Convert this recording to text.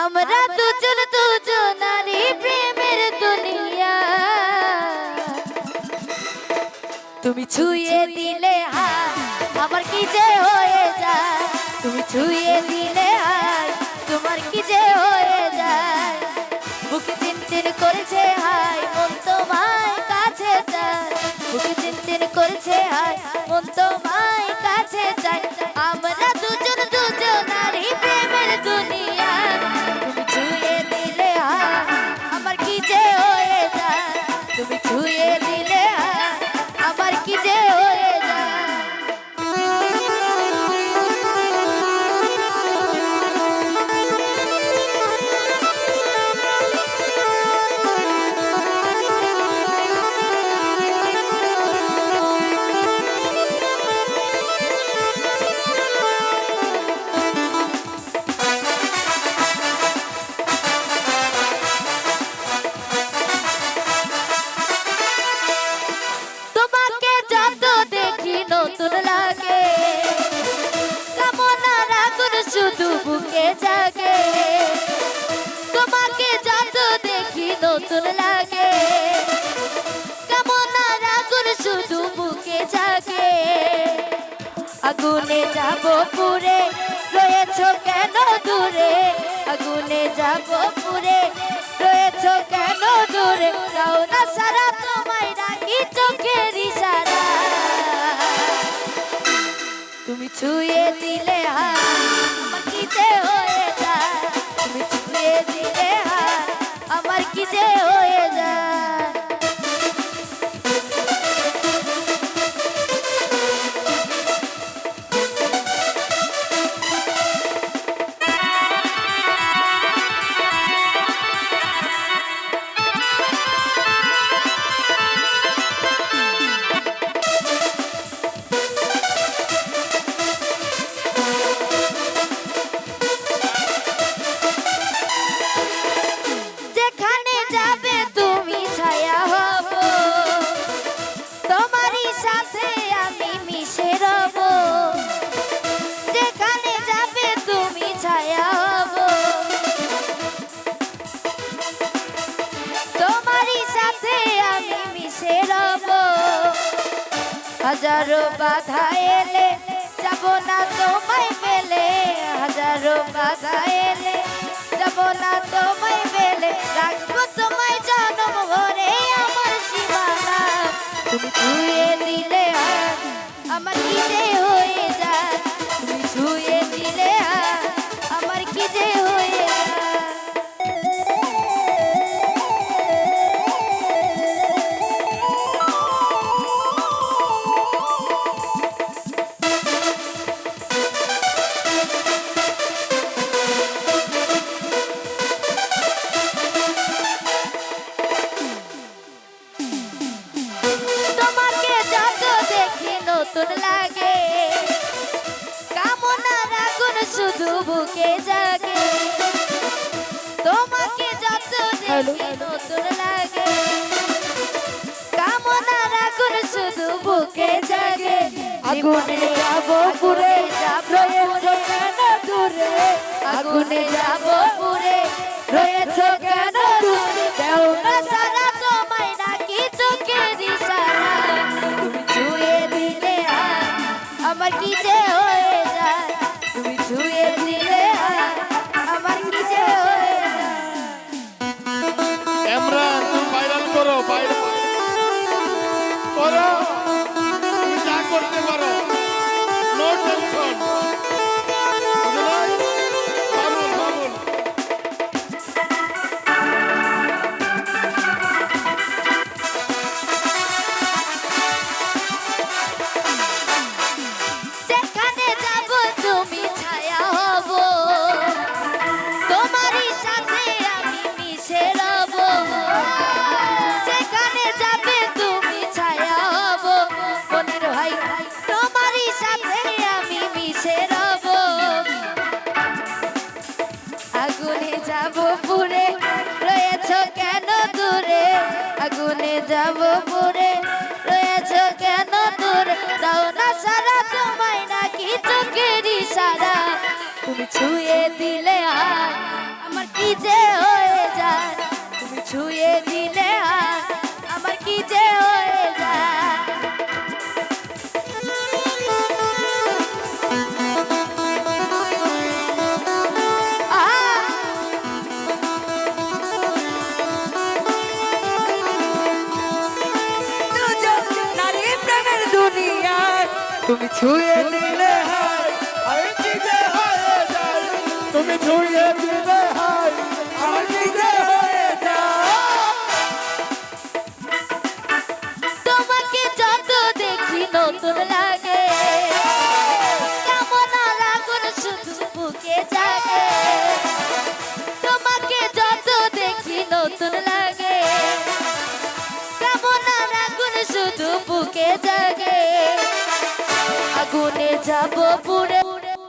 আমরা দুজন দুজনারই প্রেমের দুনিয়া। তুমি ছুঁয়ে দিলে আমার কি যে হয়ে যায়? তুমি ছুঁয়ে দিলে হাত তোমার কি যে আগুনে যাব পুরে, রয়েছ কেন দূরে? আগুনে যাব পুরে, রয়েছ কেন দূরে? যাও না সারা তোমায় রাখি চোখের ইশারা। তুমি ছুঁয়ে দিলে কি যে হয়ে যায়। তুমি ছুঁয়ে দিলে হাজারো বাধা এলে, যাব না তোমায় পেলে হাজারো বাধা এলে, যাব না তোমায় পেলে রাখব তোমায় জন্ম ভরে আমার সীমানা। তুমি দিলে আমার নিজে যে নতুন লাগে। কামনার আগুন শুধু বুকে জাগে। তোমাকে যত দেখি নতুন লাগে। কামনার আগুন শুধু বুকে জাগে। আগুনে যাব পুরে কেন দূরে। আগুনে যাব আমার কি যে হয়ে যায়। তুমি ছুঁয়ে দিলে আমার কি যে হয়ে যায়। এমরান তুমি ভাইরাল করো ভাইরাল করো। তুমি যা করতে পারো। আগুনে যাব পুরে। রয়েছ কেন দূর? দাও না সারা, তোমায় নাকি চোখেরই সারা। তুমি ছুঁয়ে দিলে আমার কি যে হয়ে যায়? তুমি ছুঁয়ে দিলে আমার কি যে তুমি ছুঁয়ে দিলে আমি যে হয়ে যাই। তুমি ছুঁয়ে দিলে তোমাকে যত দেখি নতুন